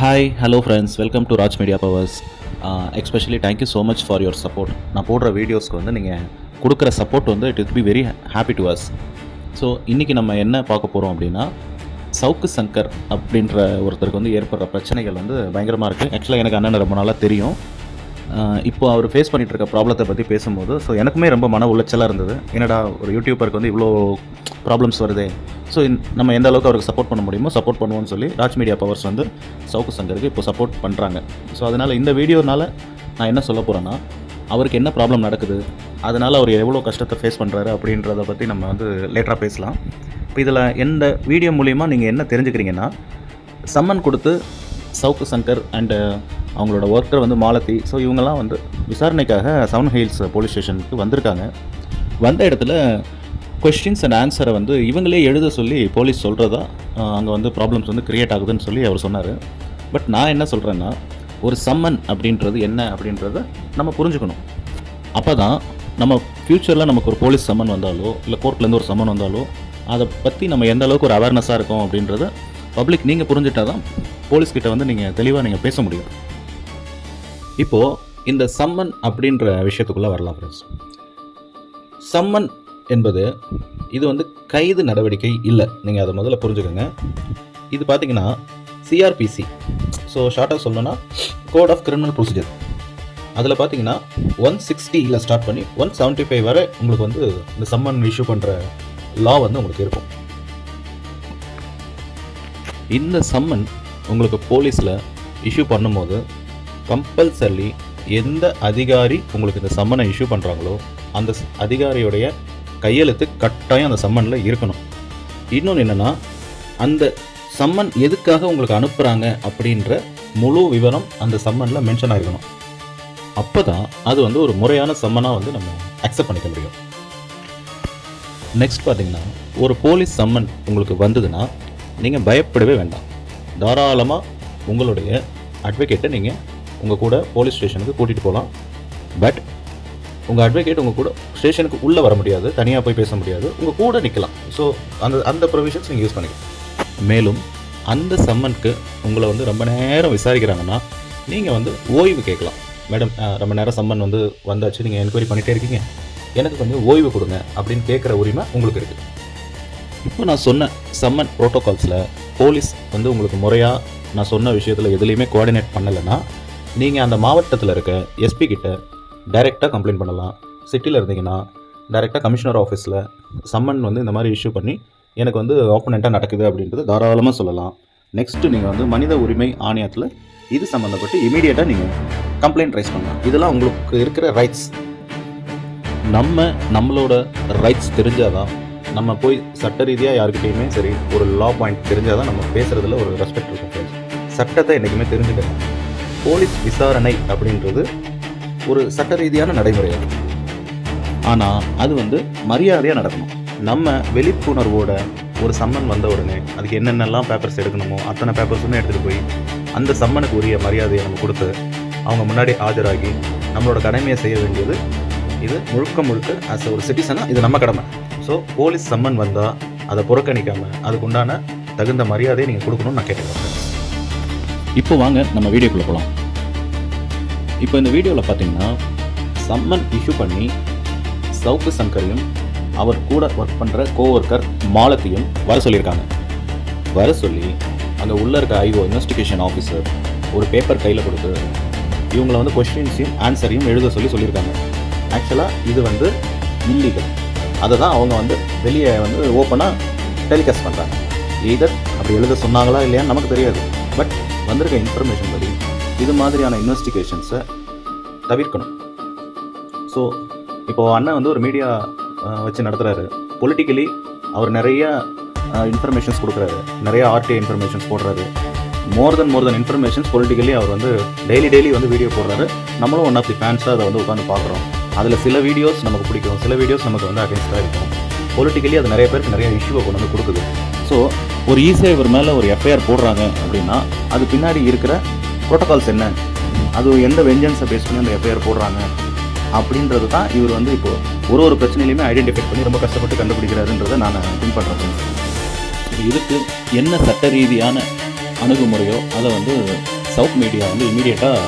Hi hello friends welcome to Raj media powers especially thank you so much for your support நான் போடுற வீடியோஸ்க்கு வந்து நீங்கள் கொடுக்குற சப்போர்ட் வந்து it is be very happy to us so இன்றைக்கி நம்ம என்ன பார்க்க போகிறோம் அப்படின்னா சவுக்கு சங்கர் அப்படின்ற ஒருத்தருக்கு வந்து ஏற்படுற பிரச்சனைகள் வந்து பயங்கரமாக இருக்குது ஆக்சுவலாக எனக்கு அண்ணன் ரொம்ப நாளாக தெரியும். இப்போ அவர் ஃபேஸ் பண்ணிட்டு இருக்க ப்ராப்ளத்தை பற்றி பேசும்போது ஸோ எனக்குமே ரொம்ப மன உளைச்சலாக இருந்தது. என்னடா ஒரு யூடியூபருக்கு வந்து இவ்வளோ ப்ராப்ளம்ஸ் வருதே. ஸோ நம்ம எந்த அளவுக்கு அவருக்கு சப்போர்ட் பண்ண முடியுமோ சப்போர்ட் பண்ணுவோம்னு சொல்லி ராஜ் மீடியா பவர்ஸ் வந்து சவுக்கு சங்கருக்கு இப்போ சப்போர்ட் பண்ணுறாங்க ஸோ அதனால் இந்த வீடியோனால நான் என்ன சொல்ல போகிறேன்னா அவருக்கு என்ன ப்ராப்ளம் நடக்குது அதனால் அவர் எவ்வளோ கஷ்டத்தை ஃபேஸ் பண்ணுறாரு அப்படின்றத பற்றி நம்ம வந்து லேட்டராக பேசலாம். இப்போ இதில் எந்த வீடியோ மூலிமா நீங்கள் என்ன தெரிஞ்சுக்கிறீங்கன்னா சம்மன் கொடுத்து சவுக்கு சங்கர் அண்டு அவங்களோட ஒர்க்கர் வந்து மாலத்தி ஸோ இவங்கெல்லாம் வந்து விசாரணைக்காக செவன் ஹில்ஸ் போலீஸ் ஸ்டேஷனுக்கு வந்திருக்காங்க. வந்த இடத்துல கொஸ்டின்ஸ் அண்ட் ஆன்சரை வந்து இவங்களே எழுத சொல்லி போலீஸ் சொல்கிறதா அங்கே வந்து ப்ராப்ளம்ஸ் வந்து க்ரியேட் ஆகுதுன்னு சொல்லி அவர் சொன்னார். பட் நான் என்ன சொல்கிறேன்னா ஒரு சம்மன் அப்படின்றது என்ன அப்படின்றத நம்ம புரிஞ்சுக்கணும். அப்போ தான் நம்ம ஃப்யூச்சரில் நமக்கு ஒரு போலீஸ் சம்மன் வந்தாலோ இல்லை கோர்ட்லேருந்து ஒரு சம்மன் வந்தாலோ அதை பற்றி நம்ம எந்த அளவுக்கு ஒரு அவேர்னஸாக இருக்கோம் அப்படின்றத பப்ளிக் நீங்கள் புரிஞ்சுட்டா தான் போலீஸ்கிட்ட வந்து நீங்கள் தெளிவாக நீங்கள் பேச முடியும். இப்போது இந்த சம்மன் அப்படின்ற விஷயத்துக்குள்ளே வரலாம் ஃப்ரெண்ட்ஸ் சம்மன் என்பது இது வந்து கைது நடவடிக்கை இல்லை. நீங்கள் அதை முதல்ல புரிஞ்சுக்கோங்க. இது பார்த்தீங்கன்னா சிஆர்பிசி ஸோ ஷார்ட்டாக சொல்லணும்னா கோட் ஆஃப் கிரிமினல் ப்ரொசீஜர் அதில் பார்த்தீங்கன்னா ஒன் சிக்ஸ்டியில் ஸ்டார்ட் பண்ணி ஒன் செவன்ட்டி ஃபைவ் வரை உங்களுக்கு வந்து இந்த சம்மன் இஷ்யூ பண்ணுற லா வந்து உங்களுக்கு இருக்கும். இந்த சம்மன் உங்களுக்கு போலீஸில் இஷ்யூ பண்ணும்போது கம்பல்சரி எந்த அதிகாரி உங்களுக்கு இந்த சம்மனை இஷ்யூ பண்ணுறாங்களோ அந்த அதிகாரியுடைய கையெழுத்து கட்டாயம் அந்த சம்மனில் இருக்கணும். இன்னொன்று என்னென்னா அந்த சம்மன் எதுக்காக உங்களுக்கு அனுப்புகிறாங்க அப்படின்ற முழு விவரம் அந்த சம்மனில் மென்ஷன் ஆகிருக்கணும் அப்போ தான் அது வந்து ஒரு முறையான சம்மனாக வந்து நம்ம அக்செப்ட் பண்ணிக்க முடியும். நெக்ஸ்ட் பார்த்தீங்கன்னா ஒரு போலீஸ் சம்மன் உங்களுக்கு வந்ததுன்னா நீங்கள் பயப்படவே வேண்டாம். தாராளமாக உங்களுடைய அட்வொகேட்டை நீங்கள் உங்கள் கூட போலீஸ் ஸ்டேஷனுக்கு கூட்டிகிட்டு போகலாம் பட் உங்கள் அட்வொகேட் உங்கள் கூட ஸ்டேஷனுக்கு உள்ளே வர முடியாது தனியாக போய் பேச முடியாது உங்கள் கூட நிற்கலாம் ஸோ அந்த அந்த ப்ரொவிஷன்ஸ் நீங்கள் யூஸ் பண்ணிக்கலாம். மேலும் அந்த சம்மனுக்கு உங்களை வந்து ரொம்ப நேரம் விசாரிக்கிறாங்கன்னா நீங்கள் வந்து ஓய்வு கேட்கலாம். மேடம் ரொம்ப நேரம் சம்மன் வந்து வந்தாச்சு நீங்கள் என்கொயரி பண்ணிகிட்டே இருக்கீங்க. எனக்கு கொஞ்சம் ஓய்வு கொடுங்க அப்படின்னு கேட்குற உரிமை உங்களுக்கு இருக்குது இப்போ நான் சொன்ன சம்மன் ப்ரோட்டோகால்ஸில் போலீஸ் வந்து உங்களுக்கு முறையாக நான் சொன்ன விஷயத்தில் எதுலேயுமே கோஆர்டினேட் பண்ணலைன்னா நீங்கள் அந்த மாவட்டத்தில் இருக்க எஸ்பி கிட்ட டைரெக்டாக கம்ப்ளைண்ட் பண்ணலாம். சிட்டியில் இருந்தீங்கன்னா டைரெக்டாக கமிஷனர் ஆஃபீஸில் சம்மன் வந்து இந்த மாதிரி இஷ்யூ பண்ணி எனக்கு வந்து ஆப்போனண்ட்டாக நடக்குது அப்படின்றது தாராளமாக சொல்லலாம். நெக்ஸ்ட்டு நீங்கள் வந்து மனித உரிமை ஆணையத்தில் இது சம்மந்தப்பட்டு இமீடியட்டாக நீங்கள் கம்ப்ளைண்ட் ரைஸ் பண்ணலாம். இதெல்லாம் உங்களுக்கு இருக்கிற ரைட்ஸ் நம்ம நம்மளோட ரைட்ஸ் தெரிஞ்சால் தான் நம்ம போய் சட்ட ரீதியாக யாருக்கிட்டேயுமே சரி ஒரு லா பாயிண்ட் தெரிஞ்சால் தான் நம்ம பேசுகிறதுல ஒரு ரெஸ்பெக்ட் இருக்கும் சட்டத்தை என்றைக்குமே தெரிஞ்சுக்கலாம் போலீஸ் விசாரணை அப்படின்றது ஒரு சட்ட ரீதியான நடைமுறையாகும் ஆனால் அது வந்து மரியாதையாக நடக்கணும். நம்ம விழிப்புணர்வோட ஒரு சம்மன் வந்த உடனே அதுக்கு என்னென்னலாம் பேப்பர்ஸ் எடுக்கணுமோ அத்தனை பேப்பர்ஸுமே எடுத்துகிட்டு போய் அந்த சம்மனுக்கு உரிய மரியாதையை நம்ம கொடுத்து அவங்க முன்னாடி ஆஜராகி நம்மளோட கடமையை செய்ய வேண்டியது இது முழுக்க முழுக்க ஆஸ் ஒரு சிட்டிசனாக இது நம்ம கடமை. ஸோ போலீஸ் சம்மன் வந்தால் அதை புறக்கணிக்காமல் அதுக்குண்டான தகுந்த மரியாதையை நீங்கள் கொடுக்கணும்னு நான் கேட்டுக்கிறேன். இப்போ வாங்க நம்ம வீடியோக்குள்ளே போகலாம் இப்போ இந்த வீடியோவில் பார்த்தீங்கன்னா சம்மன் இஷ்யூ பண்ணி சவுக்கு சங்கரையும் அவர் கூட ஒர்க் பண்ணுற கோஒர்க்கர் மாலத்தையும் வர சொல்லியிருக்காங்க. வர சொல்லி அங்கே உள்ளே இருக்க ஐஓ இன்வெஸ்டிகேஷன் ஆஃபீஸர் ஒரு பேப்பர் கையில் கொடுத்து இவங்களை வந்து கொஸ்டின்ஸையும் ஆன்சரையும் எழுத சொல்லி சொல்லியிருக்காங்க. ஆக்சுவலாக இது வந்து இல்லீகல் அதை தான் அவங்க வந்து வெளியே வந்து ஓப்பனாக டெலிகாஸ்ட் பண்ணுறாங்க either அப்படி எழுத சொன்னாங்களா இல்லையான்னு நமக்கு தெரியாது. வந்திருக்க இன்ஃபர்மேஷன் படி இது மாதிரியான இன்வெஸ்டிகேஷன்ஸை தவிர்க்கணும். ஸோ இப்போது அண்ணன் வந்து ஒரு மீடியா வச்சு நடத்துகிறாரு பொலிட்டிக்கலி அவர் நிறைய இன்ஃபர்மேஷன்ஸ் கொடுக்குறாரு. நிறைய ஆர்டிஐ இன்ஃபர்மேஷன்ஸ் போடுறாரு. மோர் தென் மோர் தென் இன்ஃபர்மேஷன்ஸ் பொலிட்டிக்கலி அவர் வந்து டெய்லி டெய்லி வந்து வீடியோ போடுறாரு. நம்மளும் ஒன் ஆஃப் தி ஃபேன்ஸாக அதை வந்து உட்காந்து பார்க்குறோம். அதில் சில வீடியோஸ் நமக்கு பிடிக்கும். சில வீடியோஸ் நமக்கு வந்து அகேன்ஸ்டாக இருக்கும். பொலிட்டிக்கலி அது நிறைய பேருக்கு நிறைய இஷ்யூவை கொண்டு வந்து கொடுக்குது. ஸோ ஒரு ஈஸியாக இவர் மேலே ஒரு எஃப்ஐஆர் போடுறாங்க அப்படின்னா அது பின்னாடி இருக்கிற ப்ரோட்டோகால்ஸ் என்ன? அது எந்த வெஞ்சன்ஸை பேஸ் பண்ணி அந்த எஃப்ஐஆர் போடுறாங்க? அப்படின்றது தான் இவர் வந்து இப்போ ஒரு ஒரு பிரச்சனையிலையுமே ஐடென்டிஃபை பண்ணி ரொம்ப கஷ்டப்பட்டு கண்டுபிடிக்கிறாருன்றதை நான் பின்பற்றுறேன் இதுக்கு என்ன சட்ட ரீதியான அணுகுமுறையோ அதை வந்து சவுத் மீடியா வந்து இமீடியட்டாக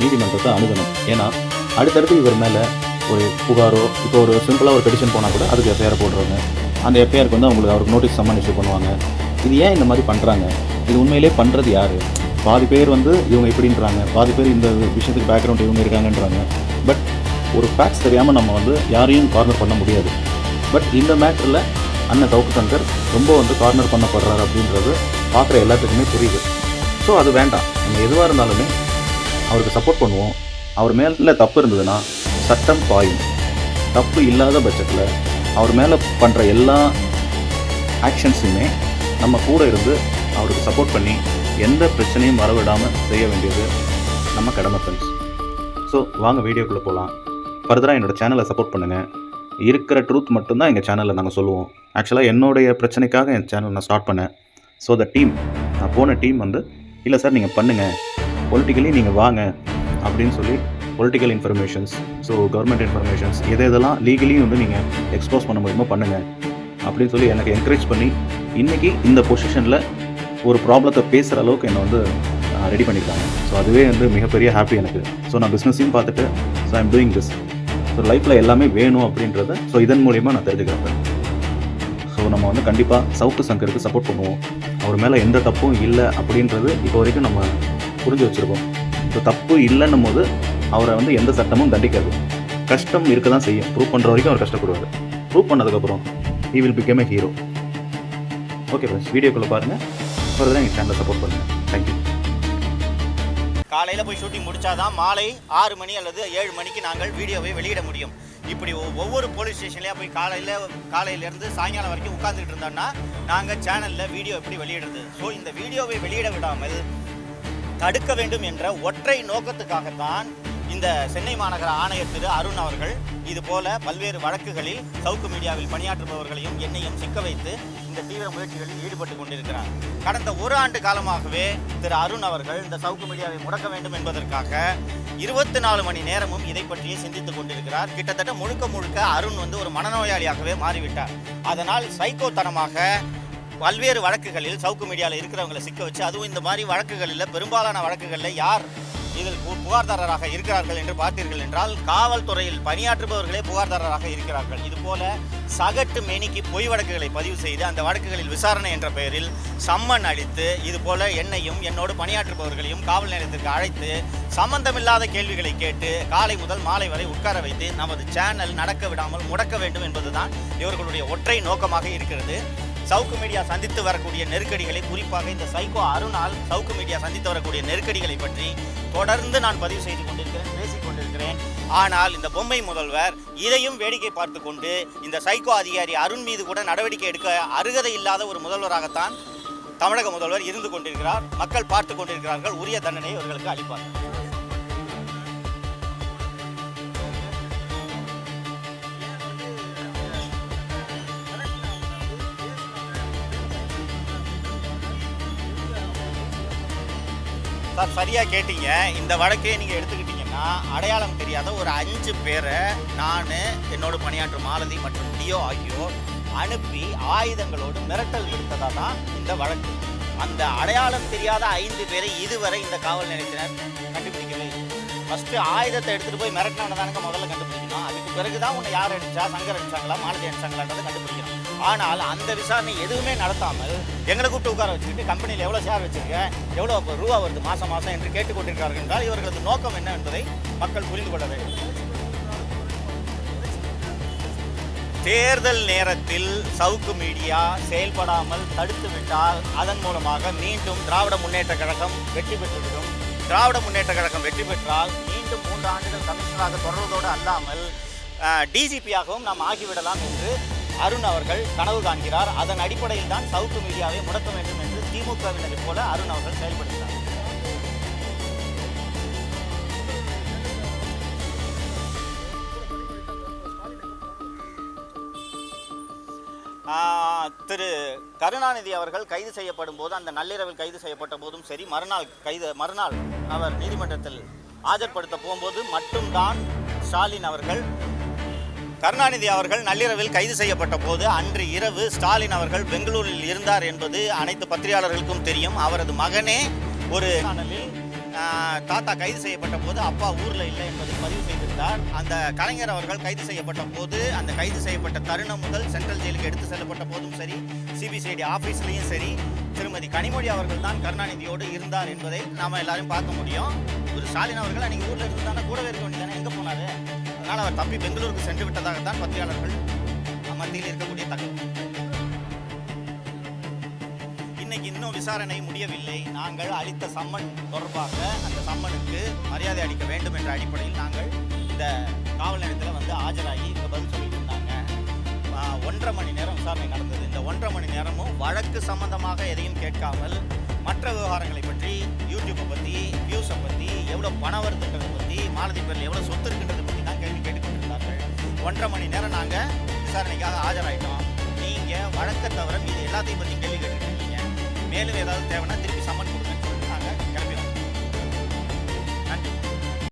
நீதிமன்றத்தை அணுகணும். ஏன்னா அடுத்தடுத்து இவர் மேலே ஒரு புகாரோ இப்போ ஒரு சிம்பிளாக ஒரு பெடிஷன் போனால் கூட அதுக்கு எஃப்ஐஆர் போடுறாங்க. அந்த எஃப்ஐஆருக்கு வந்து அவங்களுக்கு அவருக்கு நோட்டீஸ் சம்மன் இஷ்யூ பண்ணுவாங்க. இது ஏன் இந்த மாதிரி பண்ணுறாங்க இது உண்மையிலே பண்ணுறது யார்? பாதி பேர் வந்து இவங்க இப்படின்றாங்க. பாதி பேர் இந்த விஷயத்துக்கு பேக்ரவுண்ட் இவங்க இருக்காங்கன்றாங்க. பட் ஒரு ஃபேக்ட்ஸ் தெரியாமல் நம்ம வந்து யாரையும் கார்னர் பண்ண முடியாது. பட் இந்த மேட்டரில் அண்ணன் சவுக்கு சங்கர் ரொம்ப வந்து கார்னர் பண்ணப்படுறாரு அப்படின்றது பார்க்குற எல்லாத்துக்குமே புரியுது. ஸோ அது வேண்டாம். நம்ம எதுவாக இருந்தாலுமே அவருக்கு சப்போர்ட் பண்ணுவோம். அவர் மேலே தப்பு இருந்ததுன்னா சட்டம் பாயும். தப்பு இல்லாத பட்சத்தில் அவர் மேலே பண்ணுற எல்லா ஆக்ஷன்ஸுமே நம்ம கூட இருந்து அவருக்கு சப்போர்ட் பண்ணி எந்த பிரச்சனையும் வரவிடாமல் செய்ய வேண்டியது நம்ம கடமை ஃப்ரெண்ட்ஸ் ஸோ வாங்க வீடியோக்குள்ளே போகலாம் ஃபர்தராக என்னோட சேனலை சப்போர்ட் பண்ணுங்கள் இருக்கிற ட்ரூத் மட்டும்தான் எங்கள் சேனலில் நாங்கள் சொல்லுவோம். ஆக்சுவலாக என்னுடைய பிரச்சனைக்காக என் சேனல் நான் ஸ்டார்ட் பண்ணேன். ஸோ த டீம் நான் போன டீம் வந்து இல்லை சார் நீங்கள் பண்ணுங்கள் பொலிட்டிக்கலி நீங்கள் வாங்க. அப்படின்னு சொல்லி political informations so government informations எது எதெல்லாம் லீகலியும் வந்து நீங்கள் எக்ஸ்போஸ் பண்ண முடியுமோ பண்ணுங்கள் அப்படின்னு சொல்லி எனக்கு என்கரேஜ் பண்ணி இன்றைக்கி இந்த பொசிஷனில் ஒரு ப்ராப்ளத்தை பேசுகிற அளவுக்கு என்னை வந்து ரெடி பண்ணியிருக்காங்க ஸோ அதுவே வந்து மிகப்பெரிய ஹாப்பி எனக்கு. ஸோ நான் பிஸ்னஸையும் பார்த்துட்டு so I'm doing this so லைஃப்பில் எல்லாமே வேணும் அப்படின்றத ஸோ இதன் மூலிமா நான் தெரிஞ்சுக்கிறேன். ஸோ நம்ம வந்து கண்டிப்பாக சவுக்கு சங்கருக்கு சப்போர்ட் பண்ணுவோம். அவர் மேலே எந்த தப்பும் இல்லை அப்படின்றது இப்போ வரைக்கும் நம்ம புரிஞ்சு வச்சுருக்கோம். ஸோ தப்பு இல்லைன்னும் போது அவரை வந்து எந்த சட்டமும் தண்டிக்காது. கஷ்டம் இருக்க தான் செய்யும். ப்ரூவ் பண்ணுற வரைக்கும் அவர் கஷ்டப்படுவார். ப்ரூவ் பண்ணதுக்கப்புறம் he will become a hero okay friends வீடியோக்குள்ளே பாருங்கள் ஃபர்தராக எங்கள் சேனலை சப்போர்ட் பண்ணுங்கள் தேங்க்யூ காலையில் போய் ஷூட்டிங் முடித்தாதான் மாலை ஆறு மணி அல்லது ஏழு மணிக்கு நாங்கள் வீடியோவை வெளியிட முடியும். இப்படி ஒவ்வொரு போலீஸ் ஸ்டேஷன்லேயே போய் காலையில் காலையிலேருந்து சாயங்காலம் வரைக்கும் உட்காந்துக்கிட்டு இருந்தோம்னா நாங்கள் சேனலில் வீடியோ எப்படி வெளியிடுறது? ஸோ இந்த வீடியோவை வெளியிட விடாமல் தடுக்க வேண்டும் என்ற ஒற்றை நோக்கத்துக்காகத்தான் இந்த சென்னை மாநகர ஆணையர் திரு அருண் அவர்கள் இது போல பல்வேறு வழக்குகளில் சவுக்கு மீடியாவில் பணியாற்றுபவர்களையும் என்னையும் சிக்க வைத்து இந்த தீவிர முயற்சிகளில் ஈடுபட்டு கொண்டிருக்கிறார். கடந்த ஒரு ஆண்டு காலமாகவே திரு அருண் அவர்கள் இந்த சவுக்கு மீடியாவை முடக்க வேண்டும் என்பதற்காக இருபத்தி நாலு மணி நேரமும் இதை பற்றியே சிந்தித்துக் கொண்டிருக்கிறார். கிட்டத்தட்ட முழுக்க முழுக்க அருண் வந்து ஒரு மனநோயாளியாகவே மாறிவிட்டார். அதனால் சைக்கோத்தனமாக பல்வேறு வழக்குகளில் சவுக்கு மீடியாவில் இருக்கிறவங்களை சிக்க வச்சு அதுவும் இந்த மாதிரி வழக்குகளில் பெரும்பாலான வழக்குகளில் யார் இதில் பு- புகார்தாரராக இருக்கிறார்கள் என்று பார்த்தீர்கள் என்றால் காவல்துறையில் பணியாற்றுபவர்களே புகார்தாரராக இருக்கிறார்கள். இது போல சகட்டு மேனிக்கு பொய் வழக்குகளை பதிவு செய்து அந்த வழக்குகளில் விசாரணை என்ற பெயரில் சம்மன் அளித்து இதுபோல என்னையும் என்னோடு பணியாற்றுபவர்களையும் காவல் நிலையத்திற்கு அழைத்து சம்பந்தமில்லாத கேள்விகளை கேட்டு காலை முதல் மாலை வரை உட்கார வைத்து நமது சேனல் நடக்க விடாமல் முடக்க வேண்டும் என்பதுதான் இவர்களுடைய ஒற்றை நோக்கமாக இருக்கிறது. சவுக்கு மீடியா சந்தித்து வரக்கூடிய நெருக்கடிகளை குறிப்பாக இந்த சைக்கோ அருணால் சவுக்கு மீடியா சந்தித்து வரக்கூடிய நெருக்கடிகளை பற்றி தொடர்ந்து நான் பதிவு செய்து கொண்டிருக்கிறேன் பேசிக் கொண்டிருக்கிறேன். ஆனால் இந்த பொம்மை முதல்வர் இதையும் வேடிக்கை பார்த்து கொண்டு இந்த சைக்கோ அதிகாரி அருண் மீது கூட நடவடிக்கை எடுக்க அருகதை இல்லாத ஒரு முதல்வராகத்தான் தமிழக முதல்வர் இருந்து கொண்டிருக்கிறார். மக்கள் பார்த்து கொண்டிருக்கிறார்கள். உரிய தண்டனை இவர்களுக்கு அளிப்பார்கள். சார் சரியாக கேட்டீங்க. இந்த வழக்கே நீங்கள் எடுத்துக்கிட்டீங்கன்னா அடையாளம் தெரியாத ஒரு அஞ்சு பேரை நான் என்னோட பணியாற்றும் மாலதி மற்றும் டியோ ஆகியோர் அனுப்பி ஆயுதங்களோடு மிரட்டல் விடுத்ததாக தான் இந்த வழக்கு. அந்த அடையாளம் தெரியாத ஐந்து பேரை இதுவரை இந்த காவல் நிலையத்தினர் கண்டுபிடிக்கவே ஃபஸ்ட்டு ஆயுதத்தை எடுத்துகிட்டு போய் மிரட்டினவனை தானங்க முதல்ல கண்டுபிடிக்கணும். அதுக்கு பிறகு தான் உன்னை யார் அடித்தா சங்கர் அடித்தாங்களா மாலதி அடித்தாங்களான்றதை கண்டுபிடிக்கணும். ஆனால் அந்த விசாரணை எதுவுமே நடத்தாமல் எங்களை கூப்பிட்டு உட்கார வச்சுக்கிட்டு கம்பெனியில் எவ்வளோ ஷேர் வச்சிருக்கேன் எவ்வளோ ரூபா வருது மாதம் மாதம் என்று கேட்டுக்கொண்டிருக்கிறார்கள் என்றால் இவர்களது நோக்கம் என்ன என்பதை மக்கள் புரிந்து கொள்ள வேண்டும். தேர்தல் நேரத்தில் சவுக்கு மீடியா செயல்படாமல் தடுத்துவிட்டால் அதன் மூலமாக மீண்டும் திராவிட முன்னேற்ற கழகம் வெற்றி பெற்றுவிடும். திராவிட முன்னேற்ற கழகம் வெற்றி பெற்றால் மீண்டும் மூன்று ஆண்டுகள் கமிஷனராக தொடர்வதோடு அல்லாமல் டிஜிபியாகவும் நாம் ஆகிவிடலாம் என்று அருண் அவர்கள் கனவு காண்கிறார். அதன் அடிப்படையில் தான் சவுக்கு மீடியாவை முடக்க வேண்டும் என்று திமுகவினரை போல அருண் அவர்கள் செயல்படுகிறார். திரு கருணாநிதி அவர்கள் கைது செய்யப்படும் போது அந்த நள்ளிரவில் கைது செய்யப்பட்ட போதும் சரி மறுநாள் கைது மறுநாள் அவர் நீதிமன்றத்தில் ஆஜர்படுத்த போகும்போது மட்டும்தான் ஸ்டாலின் அவர்கள் கருணாநிதி அவர்கள் நள்ளிரவில் கைது செய்யப்பட்ட போது அன்று இரவு ஸ்டாலின் அவர்கள் பெங்களூரில் இருந்தார் என்பது அனைத்து பத்திரிகையாளர்களுக்கும் தெரியும். அவரது மகனே ஒரு சேனலில் தாத்தா கைது செய்யப்பட்ட போது அப்பா ஊரில் இல்லை என்பதை பதிவு செய்திருந்தார். அந்த கலைஞர் அவர்கள் கைது செய்யப்பட்ட போது அந்த கைது செய்யப்பட்ட தருணம் முதல் சென்ட்ரல் ஜெயிலுக்கு எடுத்து செல்லப்பட்ட போதும் சரி சிபிசிஐடி ஆஃபீஸ்லேயும் சரி திருமதி கனிமொழி அவர்கள் தான் கருணாநிதியோடு இருந்தார் என்பதை நாம் எல்லாரும் பார்க்க முடியும். ஒரு ஸ்டாலின் அவர்கள் அன்றைக்கி ஊரில் இருந்தானே? கூடவே இருக்க வேண்டியதானே எங்கே போனார்? ஆனால் அவர் தப்பி பெங்களூருக்கு சென்று விட்டதாகத்தான் பத்திரிகையாளர்கள் மத்தியில் இருக்கக்கூடிய தகவல். இன்னைக்கு இன்னும் விசாரணை முடியவில்லை. நாங்கள் அளித்த சம்மன் தொடர்பாக அந்த சம்மனுக்கு மரியாதை அளிக்க வேண்டும் என்ற அடிப்படையில் நாங்கள் இந்த காவல் நிலையத்தில் வந்து ஆஜராகி இந்த பதில் சொல்லிட்டு இருந்தாங்க. ஒன்றரை மணி நேரம் விசாரணை நடந்தது. இந்த ஒன்றரை மணி நேரமும் வழக்கு சம்பந்தமாக எதையும் கேட்காமல் மற்ற விவகாரங்களை பற்றி யூடியூப்பை பற்றி வியூஸை பற்றி எவ்வளோ பணம் வருதுன்றதை பற்றி மாலதி பேரில் எவ்வளோ சொத்து இருக்கின்றது ஒன்றரை மணி நேரம் நாங்கள் விசாரணைக்காக ஆஜராயிட்டோம். நீங்கள் வழக்கை தவிர மீது எல்லாத்தையும் பற்றி கேள்வி கேட்டுட்டு இருக்கீங்க. மேலும் ஏதாவது தேவைன்னா திருப்பி